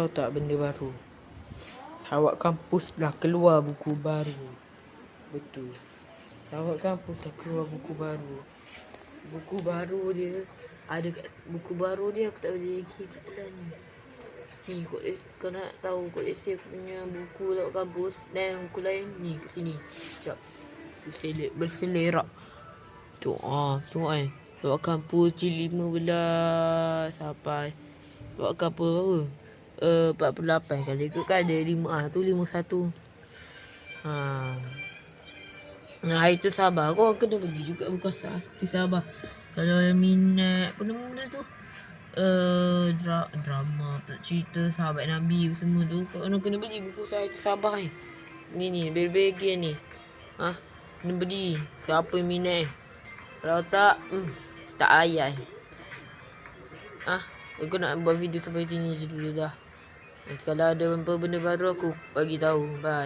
Tahu tak benda baru? Awak kampus dah keluar buku baru. Betul. Awak kampus dah keluar buku baru. Buku baru dia ada kat buku baru dia aku tak boleh lagi kat dalam ni. Ni kau kau nak tahu kau aku punya buku lewat kampus dan buku lain ni kat sini. Jap. Berseler, berselerak. Tu ah, tu eh. Lewat kampus G15 sampai lewat kampus berapa? Uh, 48 kali ikut kan ada 5 ah tu 51. Ha. Nah, hari tu sabar. Kau kena pergi juga bukan sakit sabar. Kalau yang minat apa nama benda tu? Eh uh, dra drama, cerita sahabat Nabi semua tu. Kau kena beli buku saya tu sabar ni. Ni ni, bel-bel ni. Ha? Kena beli. Siapa yang minat eh? Kalau tak, hmm, tak ayah. Ah, ha? aku nak buat video sampai sini je dulu dah. Kalau ada benda baru aku bagi tahu. Bye.